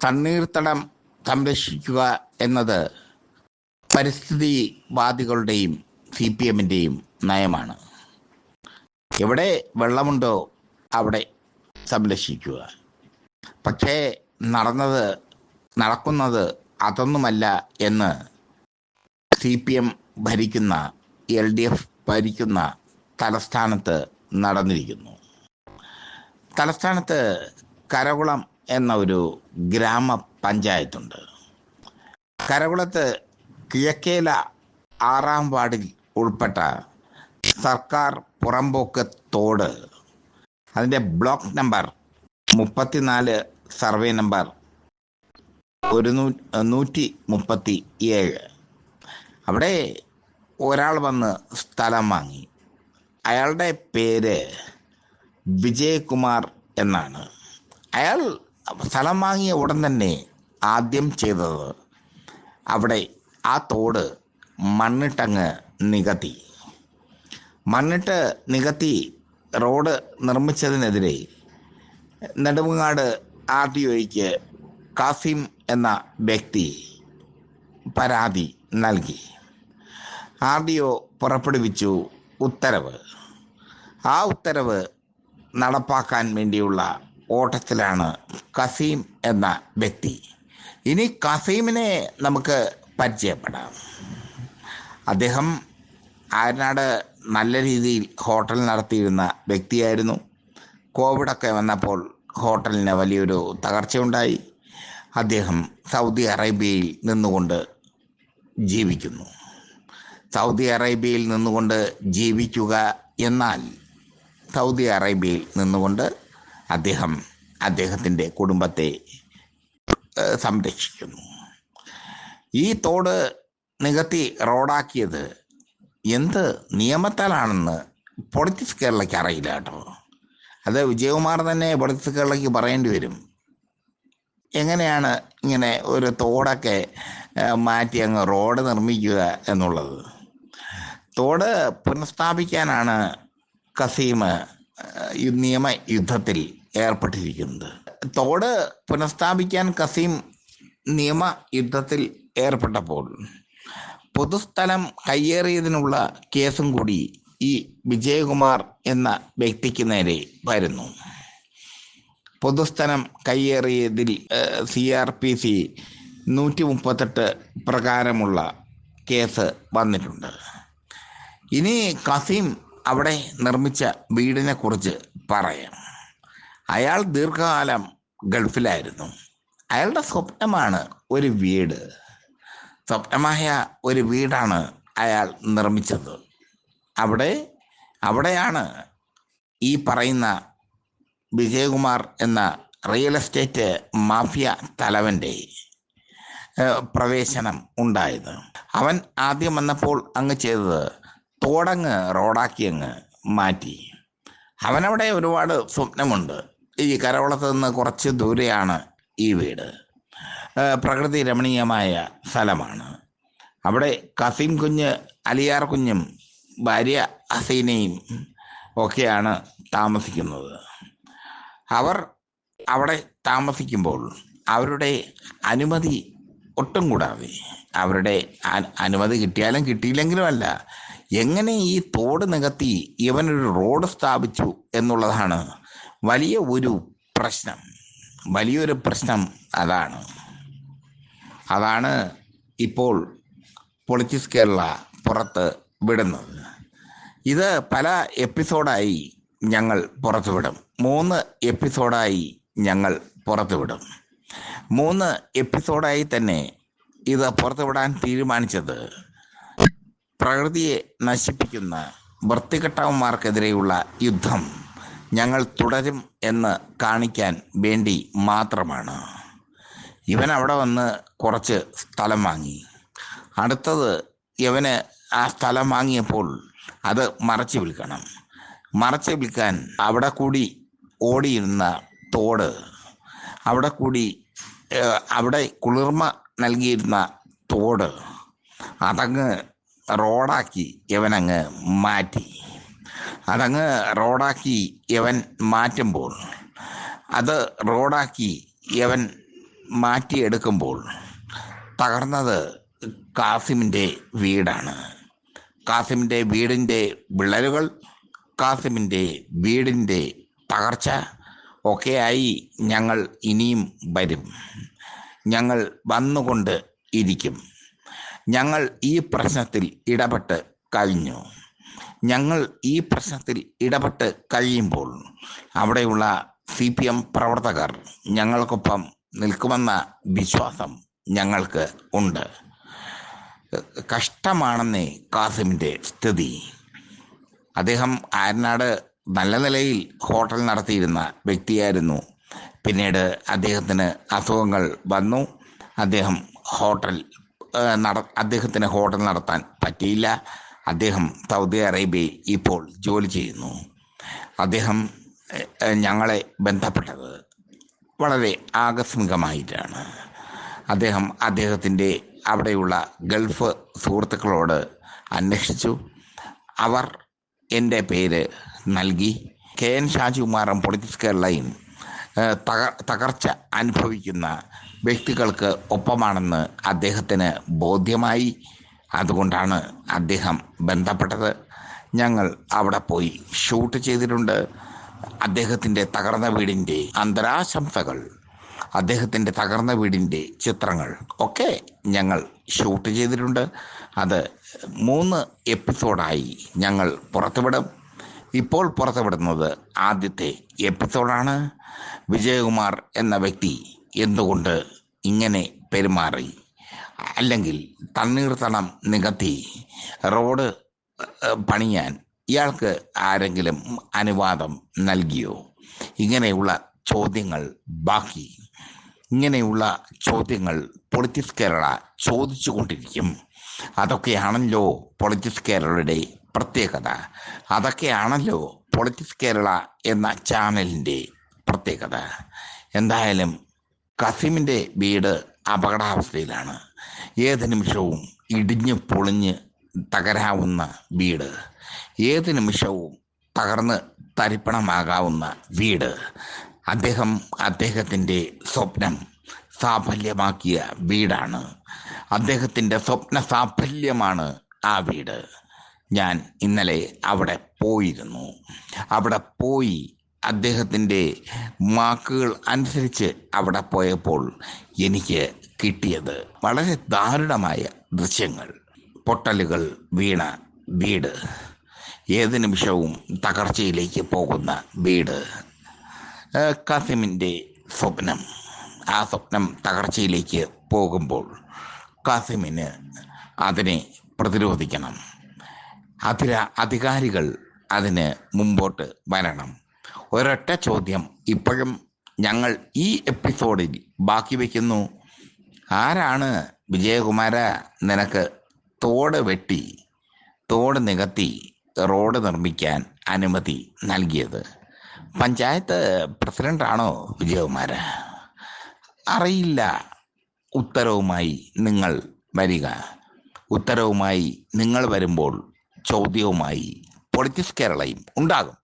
തണ്ണീർത്തടം സംരക്ഷിക്കുക എന്നത് പരിസ്ഥിതിവാദികളുടെയും C P എമ്മിന്റെയും നയമാണ്. എവിടെ വെള്ളമുണ്ടോ അവിടെ സംരക്ഷിക്കുക. പക്ഷേ നടന്നത് നടക്കുന്നത് അതൊന്നുമല്ല എന്ന് സി പി എം ഭരിക്കുന്ന എൽ ഡി എഫ് ഭരിക്കുന്ന തലസ്ഥാനത്ത് നടന്നിരിക്കുന്നു. തലസ്ഥാനത്ത് കരകുളം എന്ന ഒരു ഗ്രാമപഞ്ചായത്തുണ്ട്. കരകുളത്ത് കിഴക്കേല ആറാം വാർഡിൽ ഉൾപ്പെട്ട സർക്കാർ പുറമ്പോക്ക് തോട്. അതിന്റെ ബ്ലോക്ക് നമ്പർ മുപ്പത്തിനാല് സർവേ നമ്പർ ഒരു നൂറ്റി മുപ്പത്തി ഏഴ് അവിടെ ഒരാൾ വന്ന് സ്ഥലം വാങ്ങി. അയാളുടെ പേര് വിജയകുമാർ എന്നാണ്. അയാൾ സ്ഥലം വാങ്ങിയ ഉടൻ തന്നെ ആദ്യം ചെയ്തത് അവിടെ ആ തോട് മണ്ണിട്ടങ്ങ് നികത്തി. മണ്ണിട്ട് നികത്തി റോഡ് നിർമ്മിച്ചതിനെതിരെ നെടുമങ്ങാട് ആർ ഡി ഒയ്ക്ക് കാസിം എന്ന വ്യക്തി പരാതി നൽകി. ആർ ഡി ഒ പുറപ്പെടുവിച്ചു ഉത്തരവ്. ആ ഉത്തരവ് നടപ്പാക്കാൻ വേണ്ടിയുള്ള ഓട്ടത്തിലാണ് കസീം എന്ന വ്യക്തി. ഇനി കസീമിനെ നമുക്ക് പരിചയപ്പെടാം. അദ്ദേഹം ആയനാട് നല്ല രീതിയിൽ ഹോട്ടൽ നടത്തിയിരുന്ന വ്യക്തിയായിരുന്നു. കോവിഡൊക്കെ വന്നപ്പോൾ ഹോട്ടലിന് വലിയൊരു തകർച്ചയുണ്ടായി. അദ്ദേഹം സൗദി അറേബ്യയിൽ നിന്നുകൊണ്ട് ജീവിക്കുന്നു. സൗദി അറേബ്യയിൽ നിന്നുകൊണ്ട് ജീവിക്കുക എന്നാൽ സൗദി അറേബ്യയിൽ നിന്നുകൊണ്ട് അദ്ദേഹം അദ്ദേഹത്തിന്റെ കുടുംബത്തെ സംരക്ഷിക്കുന്നു. ഈ തോട് നികത്തി റോഡാക്കിയത് എന്ത് നിയമത്താലാണെന്ന് പൊളിറ്റിക്സ് കേരളയ്ക്ക് അറിയില്ല കേട്ടോ. അത് വിജയകുമാർ തന്നെ പൊളിറ്റിക്സ് കേരളയ്ക്ക് പറയേണ്ടി വരും. എങ്ങനെയാണ് ഇങ്ങനെ ഒരു തോടൊക്കെ മാറ്റി അങ്ങ് റോഡ് നിർമ്മിക്കുക എന്നുള്ളത്? തോട് പുനഃസ്ഥാപിക്കാനാണ് കസീം നിയമ യുദ്ധത്തിൽ ഏർപ്പെട്ടിരിക്കുന്നത്. തോട് പുനഃസ്ഥാപിക്കാൻ കസീം നിയമ യുദ്ധത്തിൽ ഏർപ്പെട്ടപ്പോൾ പൊതുസ്ഥലം കയ്യേറിയതിനുള്ള കേസും കൂടി ഈ വിജയകുമാർ എന്ന വ്യക്തിക്ക് നേരെ വരുന്നു. പൊതുസ്ഥലം കയ്യേറിയതിൽ സി ആർ പി സി നൂറ്റി മുപ്പത്തെട്ട് പ്രകാരമുള്ള കേസ് വന്നിട്ടുണ്ട്. ഇനി കസീം അവിടെ നിർമ്മിച്ച വീടിനെ കുറിച്ച് പറയാം. അയാൾ ദീർഘകാലം ഗൾഫിലായിരുന്നു. അയാളുടെ സ്വപ്നമാണ് ഒരു വീട്. സ്വപ്നമായ ഒരു വീടാണ് അയാൾ നിർമ്മിച്ചത്. അവിടെ അവിടെയാണ് ഈ പറയുന്ന വിജയകുമാർ എന്ന റിയൽ എസ്റ്റേറ്റ് മാഫിയ തലവന്റെ പ്രവേശനം ഉണ്ടായത്. അവൻ ആദ്യം വന്നപ്പോൾ അങ്ങ് ചെയ്തത് തോടങ്ങ് റോഡാക്കി അങ്ങ് മാറ്റി. അവനവിടെ ഒരുപാട് സ്വപ്നമുണ്ട്. ഈ കരവളത്ത് നിന്ന് കുറച്ച് ദൂരെയാണ് ഈ വീട്. പ്രകൃതി രമണീയമായ സ്ഥലമാണ്. അവിടെ കസീം കുഞ്ഞ് അലിയാർ കുഞ്ഞും ഭാര്യ ഹസീനയും ഒക്കെയാണ് താമസിക്കുന്നത്. അവർ അവിടെ താമസിക്കുമ്പോൾ അവരുടെ അനുമതി ഒട്ടും കൂടാതെ അവരുടെ അനുമതി കിട്ടിയാലും കിട്ടിയില്ലെങ്കിലും അല്ല എങ്ങനെ ഈ തോട് നികത്തി ഇവനൊരു റോഡ് സ്ഥാപിച്ചു എന്നുള്ളതാണ് വലിയ ഒരു പ്രശ്നം. വലിയൊരു പ്രശ്നം അതാണ്. അതാണ് ഇപ്പോൾ പൊളിറ്റിക്സ് കേരള പുറത്ത് വിടുന്നത്. ഇത് പല എപ്പിസോഡായി ഞങ്ങൾ പുറത്തുവിടും മൂന്ന് എപ്പിസോഡായി ഞങ്ങൾ പുറത്തുവിടും മൂന്ന് എപ്പിസോഡായി തന്നെ ഇത് പുറത്തുവിടാൻ തീരുമാനിച്ചത് പ്രകൃതിയെ നശിപ്പിക്കുന്ന വൃത്തികെട്ടവന്മാർക്കെതിരെയുള്ള യുദ്ധം. ഞങ്ങൾ തുടരും എന്ന് കാണിക്കാൻ വേണ്ടി മാത്രമാണ്. ഇവൻ അവിടെ വന്ന് കുറച്ച് സ്ഥലം വാങ്ങി. അടുത്തത് ഇവന് ആ സ്ഥലം വാങ്ങിയപ്പോൾ അത് മറച്ചു വിൽക്കണം. മറച്ചു വിൽക്കാൻ അവിടെ കൂടി ഓടിയിരുന്ന തോട് അവിടെ കൂടി അവിടെ കുളിർമ നൽകിയിരുന്ന തോട് അതങ്ങ് റോഡാക്കി ഇവനങ്ങ് മാറ്റി. അതങ്ങ് റോഡാക്കി യവൻ മാറ്റുമ്പോൾ അത് റോഡാക്കി യവൻ മാറ്റിയെടുക്കുമ്പോൾ തകർന്നത് കാസിമിന്റെ വീടാണ്. കാസിമിന്റെ വീടിന്റെ വിള്ളലുകൾ കാസിമിന്റെ വീടിന്റെ തകർച്ച ഒക്കെയായി ഞങ്ങൾ ഇനിയും വരും. ഞങ്ങൾ വന്നുകൊണ്ട് ഇരിക്കും. ഞങ്ങൾ ഈ പ്രശ്നത്തിൽ ഇടപെട്ട് കഴിഞ്ഞു. ഞങ്ങൾ ഈ പ്രശ്നത്തിൽ ഇടപെട്ട് കഴിയുമ്പോൾ അവിടെയുള്ള സി പി എം പ്രവർത്തകർ ഞങ്ങൾക്കൊപ്പം നിൽക്കുമെന്ന വിശ്വാസം ഞങ്ങൾക്ക് ഉണ്ട്. കഷ്ടമാണെന്നേ കാസിമിന്റെ സ്ഥിതി. അദ്ദേഹം ആരനാട് നല്ല നിലയിൽ ഹോട്ടൽ നടത്തിയിരുന്ന വ്യക്തിയായിരുന്നു. പിന്നീട് അദ്ദേഹത്തിന് അസുഖങ്ങൾ വന്നു. അദ്ദേഹം ഹോട്ടൽ നട അദ്ദേഹത്തിന് ഹോട്ടൽ നടത്താൻ പറ്റിയില്ല. അദ്ദേഹം സൗദി അറേബ്യയിൽ ഇപ്പോൾ ജോലി ചെയ്യുന്നു. അദ്ദേഹം ഞങ്ങളെ ബന്ധപ്പെട്ടത് വളരെ ആകസ്മികമായിട്ടാണ്. അദ്ദേഹം അദ്ദേഹത്തിന്റെ അവിടെയുള്ള ഗൾഫ് സുഹൃത്തുക്കളോട് അന്വേഷിച്ചു. അവർ എന്റെ പേര് നൽകി. കെ എൻ ഷാജികുമാറും പൊളിറ്റിക്സ് കേരളയും തകർ തക തകർച്ച അനുഭവിക്കുന്ന വ്യക്തികൾക്ക് ഒപ്പമാണെന്ന് അദ്ദേഹത്തിന് ബോധ്യമായി. അതുകൊണ്ടാണ് അദ്ദേഹം ബന്ധപ്പെട്ടത്. ഞങ്ങൾ അവിടെ പോയി ഷൂട്ട് ചെയ്തിട്ടുണ്ട്. അദ്ദേഹത്തിന്റെ തകർന്ന വീടിന്റെ അന്തരാശംസകൾ അദ്ദേഹത്തിന്റെ തകർന്ന വീടിന്റെ ചിത്രങ്ങൾ ഒക്കെ ഞങ്ങൾ ഷൂട്ട് ചെയ്തിട്ടുണ്ട്. അത് മൂന്ന് എപ്പിസോഡായി ഞങ്ങൾ പുറത്തുവിടും. ഇപ്പോൾ പുറത്തുവിടുന്നത് ആദ്യത്തെ എപ്പിസോഡാണ്. വിജയകുമാർ എന്ന വ്യക്തി എന്തുകൊണ്ട് ഇങ്ങനെ പെരുമാറി? അല്ലെങ്കിൽ തണ്ണീർത്തടം നികത്തി റോഡ് പണിയാൻ ഇയാൾക്ക് ആരെങ്കിലും അനുവാദം നൽകിയോ? ഇങ്ങനെയുള്ള ചോദ്യങ്ങൾ ബാക്കി. ഇങ്ങനെയുള്ള ചോദ്യങ്ങൾ പൊളിറ്റിക്സ് കേരള ചോദിച്ചു കൊണ്ടിരിക്കും. അതൊക്കെയാണല്ലോ പൊളിറ്റിക്സ് കേരളയുടെ പ്രത്യേകത. അതൊക്കെയാണല്ലോ പൊളിറ്റിക്സ് കേരള എന്ന ചാനലിന്റെ പ്രത്യേകത. എന്തായാലും കസീമിന്റെ വീട് അപകടാവസ്ഥയിലാണ്. ഏത് നിമിഷവും ഇടിഞ്ഞ് പൊളിഞ്ഞ് തകരാവുന്ന വീട്. ഏത് നിമിഷവും തകർന്ന് തരിപ്പണമാകാവുന്ന വീട്. അദ്ദേഹം അദ്ദേഹത്തിന്റെ സ്വപ്നം സാഫല്യമാക്കിയ വീടാണ്. അദ്ദേഹത്തിന്റെ സ്വപ്ന സാഫല്യമാണ് ആ വീട്. ഞാൻ ഇന്നലെ അവിടെ പോയിരുന്നു. അവിടെ പോയി അദ്ദേഹത്തിന്റെ വാക്കുകൾ അനുസരിച്ച് അവിടെ പോയപ്പോൾ എനിക്ക് കിട്ടിയത് വളരെ ദാരുണമായ ദൃശ്യങ്ങൾ. പൊട്ടലുകൾ വീണ വീട്. ഏത് നിമിഷവും തകർച്ചയിലേക്ക് പോകുന്ന വീട്. കാസിമിന്റെ സ്വപ്നം. ആ സ്വപ്നം തകർച്ചയിലേക്ക് പോകുമ്പോൾ കാസിമിന് അതിനെ പ്രതിരോധിക്കണം. അതിര അധികാരികൾ അതിന് മുമ്പോട്ട് വരണം. ഒരൊറ്റ ചോദ്യം. ഇപ്പോഴും ഞങ്ങൾ ഈ എപ്പിസോഡിൽ ബാക്കി വയ്ക്കുന്നു ആരാണ് വിജയകുമാര? നിനക്ക് തോട് വെട്ടി തോട് നികത്തി റോഡ് നിർമ്മിക്കാൻ അനുമതി നൽകിയത്. പഞ്ചായത്ത് പ്രസിഡന്റാണോ വിജയകുമാര? അറിയില്ല. ഉത്തരവുമായി നിങ്ങൾ വരിക. ഉത്തരവുമായി നിങ്ങൾ വരുമ്പോൾ ചോദ്യവുമായി പൊളിറ്റിക്സ് കേരളയും ഉണ്ടാകും.